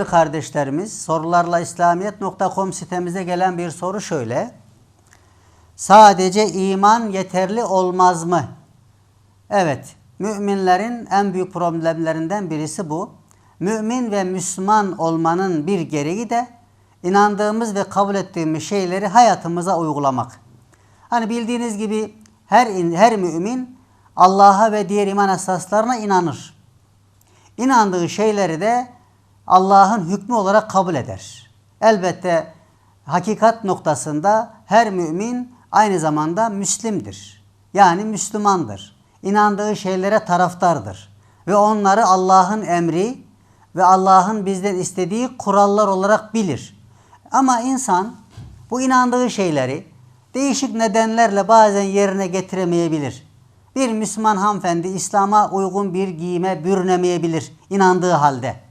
Değerli kardeşlerimiz, sorularla İslamiyet.com sitemize gelen bir soru şöyle. Sadece iman yeterli olmaz mı? Evet, müminlerin en büyük problemlerinden birisi bu. Mümin ve Müslüman olmanın bir gereği de inandığımız ve kabul ettiğimiz şeyleri hayatımıza uygulamak. Hani bildiğiniz gibi her her mümin Allah'a ve diğer iman esaslarına inanır. İnandığı şeyleri de Allah'ın hükmü olarak kabul eder. Elbette hakikat noktasında her mümin aynı zamanda Müslimdir. Yani Müslümandır. İnandığı şeylere taraftardır. Ve onları Allah'ın emri ve Allah'ın bizden istediği kurallar olarak bilir. Ama insan bu inandığı şeyleri değişik nedenlerle bazen yerine getiremeyebilir. Bir Müslüman hanımefendi İslam'a uygun bir giyime bürünemeyebilir inandığı halde.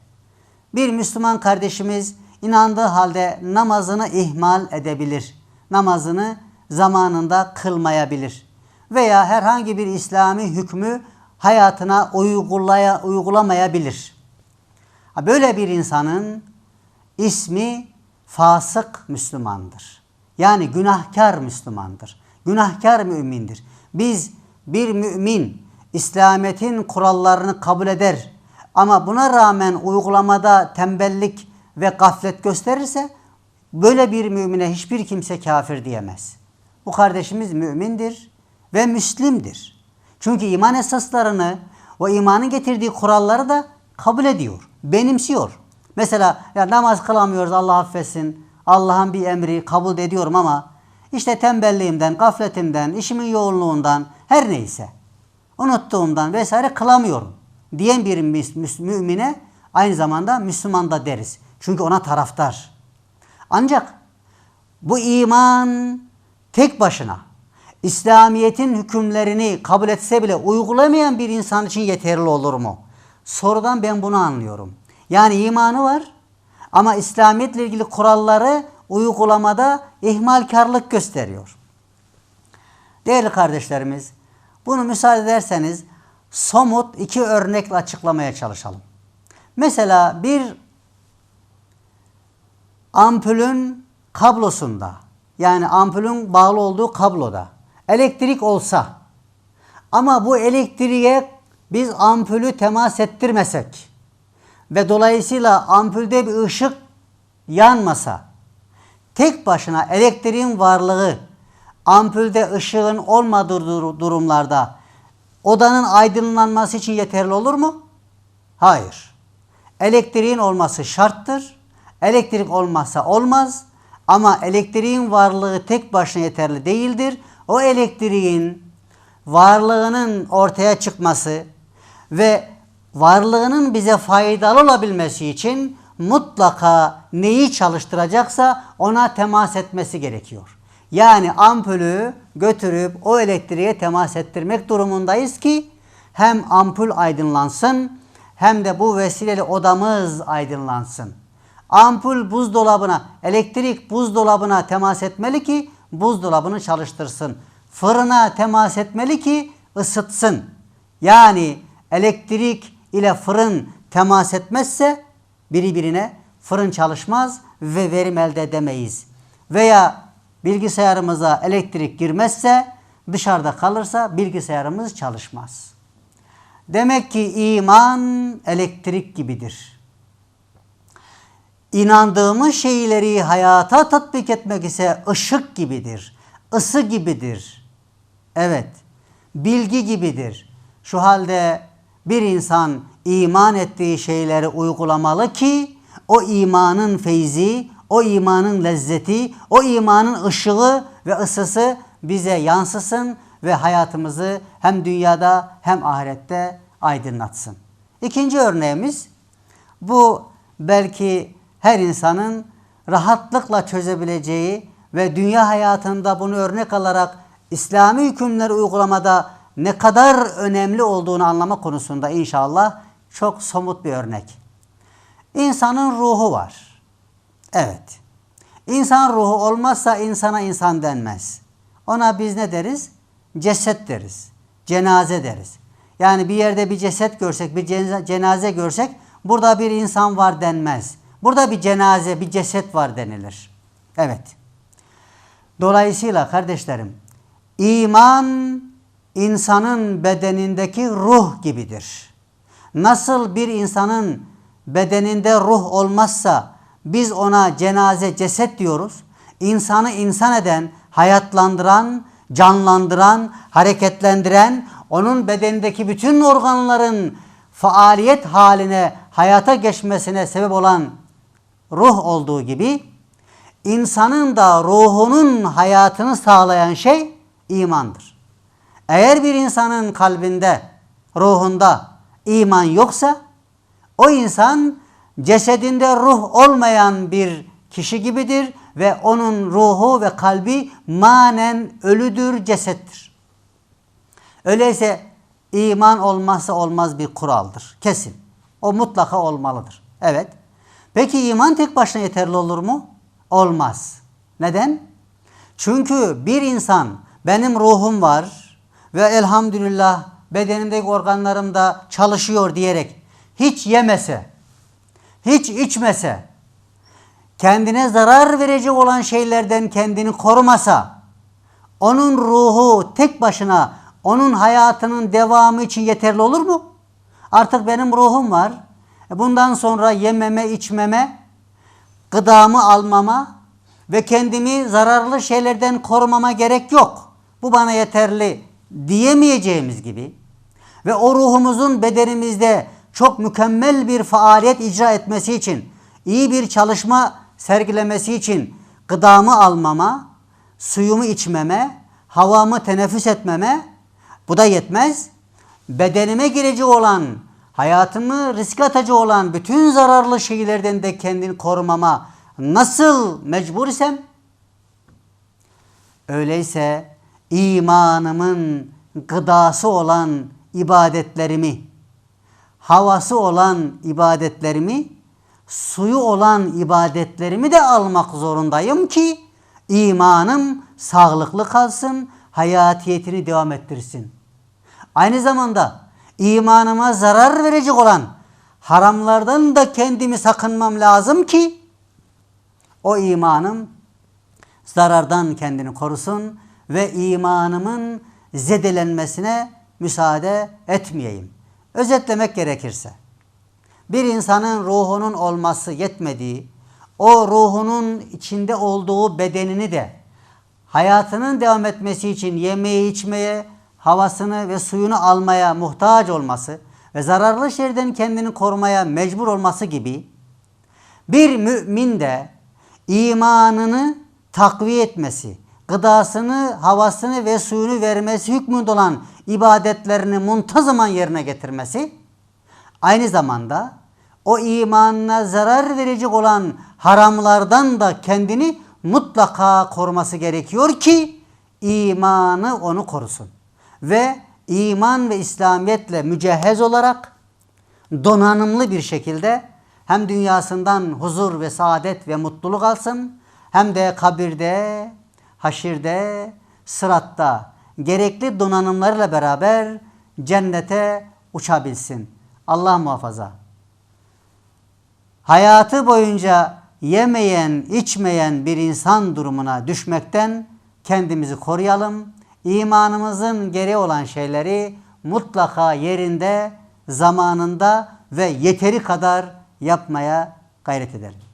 Bir Müslüman kardeşimiz inandığı halde namazını ihmal edebilir. Namazını zamanında kılmayabilir. Veya herhangi bir İslami hükmü hayatına uygulaya, uygulamayabilir. Böyle bir insanın ismi fasık Müslümandır. Yani günahkar Müslümandır. Günahkar mümindir. Biz bir mümin İslamiyet'in kurallarını kabul eder ama buna rağmen uygulamada tembellik ve gaflet gösterirse böyle bir mümine hiçbir kimse kafir diyemez. Bu kardeşimiz mümindir ve müslimdir. Çünkü iman esaslarını o imanın getirdiği kuralları da kabul ediyor, benimsiyor. Mesela ya namaz kılamıyoruz Allah affetsin. Allah'ın bir emri kabul ediyorum ama işte tembelliğimden, gafletimden, işimin yoğunluğundan her neyse unuttuğumdan vesaire kılamıyorum diyen bir mümine aynı zamanda Müslüman da deriz. Çünkü ona taraftar. Ancak bu iman tek başına İslamiyet'in hükümlerini kabul etse bile uygulamayan bir insan için yeterli olur mu? Sorudan ben bunu anlıyorum. Yani imanı var ama İslamiyetle ilgili kuralları uygulamada ihmalkarlık gösteriyor. Değerli kardeşlerimiz, bunu müsaade ederseniz somut iki örnekle açıklamaya çalışalım. Mesela bir ampulün kablosunda yani ampulün bağlı olduğu kabloda elektrik olsa ama bu elektriğe biz ampulü temas ettirmesek ve dolayısıyla ampulde bir ışık yanmasa tek başına elektriğin varlığı ampulde ışığın olmadığı durumlarda odanın aydınlanması için yeterli olur mu? Hayır. Elektriğin olması şarttır. Elektrik olmazsa olmaz. Ama elektriğin varlığı tek başına yeterli değildir. O elektriğin varlığının ortaya çıkması ve varlığının bize faydalı olabilmesi için mutlaka neyi çalıştıracaksa ona temas etmesi gerekiyor. Yani ampulü götürüp o elektriğe temas ettirmek durumundayız ki hem ampul aydınlansın hem de bu vesileyle odamız aydınlansın. Ampul buzdolabına, elektrik buzdolabına temas etmeli ki buzdolabını çalıştırsın. Fırına temas etmeli ki ısıtsın. Yani elektrik ile fırın temas etmezse birbirine fırın çalışmaz ve verim elde edemeyiz. Veya bilgisayarımıza elektrik girmezse dışarıda kalırsa bilgisayarımız çalışmaz. Demek ki iman elektrik gibidir. İnandığımız şeyleri hayata tatbik etmek ise ışık gibidir, ısı gibidir. Evet, bilgi gibidir. Şu halde bir insan iman ettiği şeyleri uygulamalı ki o imanın feyzi, o imanın lezzeti, o imanın ışığı ve ısısı bize yansısın ve hayatımızı hem dünyada hem ahirette aydınlatsın. İkinci örneğimiz bu belki her insanın rahatlıkla çözebileceği ve dünya hayatında bunu örnek alarak İslami hükümleri uygulamada ne kadar önemli olduğunu anlama konusunda inşallah çok somut bir örnek. İnsanın ruhu var. Evet. İnsan ruhu olmazsa insana insan denmez. Ona biz ne deriz? Ceset deriz. Cenaze deriz. Yani bir yerde bir ceset görsek, bir cenaze görsek burada bir insan var denmez. Burada bir cenaze, bir ceset var denilir. Evet. Dolayısıyla kardeşlerim, iman insanın bedenindeki ruh gibidir. Nasıl bir insanın bedeninde ruh olmazsa biz ona cenaze ceset diyoruz. İnsanı insan eden, hayatlandıran, canlandıran, hareketlendiren, onun bedenindeki bütün organların faaliyet haline, hayata geçmesine sebep olan ruh olduğu gibi insanın da ruhunun hayatını sağlayan şey imandır. Eğer bir insanın kalbinde, ruhunda iman yoksa o insan cesedinde ruh olmayan bir kişi gibidir ve onun ruhu ve kalbi manen ölüdür, cesettir. Öyleyse iman olmazsa olmaz bir kuraldır. Kesin. O mutlaka olmalıdır. Evet. Peki iman tek başına yeterli olur mu? Olmaz. Neden? Çünkü bir insan benim ruhum var ve elhamdülillah bedenimdeki organlarım da çalışıyor diyerek hiç yemese, hiç içmese, kendine zarar verecek olan şeylerden kendini korumasa, onun ruhu tek başına onun hayatının devamı için yeterli olur mu? Artık benim ruhum var. E Bundan sonra yememe, içmeme, gıdamı almama ve kendimi zararlı şeylerden korumama gerek yok. Bu bana yeterli diyemeyeceğimiz gibi ve o ruhumuzun bedenimizde çok mükemmel bir faaliyet icra etmesi için, iyi bir çalışma sergilemesi için gıdamı almama, suyumu içmeme, havamı teneffüs etmeme bu da yetmez. Bedenime girecek olan, hayatımı riske atacak olan bütün zararlı şeylerden de kendini korumama nasıl mecbur isem öyleyse imanımın gıdası olan ibadetlerimi, havası olan ibadetlerimi, suyu olan ibadetlerimi de almak zorundayım ki imanım sağlıklı kalsın, hayatiyetini devam ettirsin. Aynı zamanda imanıma zarar verecek olan haramlardan da kendimi sakınmam lazım ki o imanım zarardan kendini korusun ve imanımın zedelenmesine müsaade etmeyeyim. Özetlemek gerekirse bir insanın ruhunun olması yetmediği, o ruhunun içinde olduğu bedenini de hayatının devam etmesi için yemeye, içmeye, havasını ve suyunu almaya muhtaç olması ve zararlı şeylerden kendini korumaya mecbur olması gibi bir mümin de imanını takviye etmesi, gıdasını, havasını ve suyunu vermesi hükmünde olan ibadetlerini muntazaman yerine getirmesi, aynı zamanda o imanına zarar verecek olan haramlardan da kendini mutlaka koruması gerekiyor ki imanı onu korusun. Ve iman ve İslamiyetle mücehhez olarak donanımlı bir şekilde hem dünyasından huzur ve saadet ve mutluluk alsın hem de kabirde, haşirde, sıratta gerekli donanımlarla beraber cennete uçabilsin. Allah muhafaza. Hayatı boyunca yemeyen, içmeyen bir insan durumuna düşmekten kendimizi koruyalım. İmanımızın gereği olan şeyleri mutlaka yerinde, zamanında ve yeteri kadar yapmaya gayret edelim.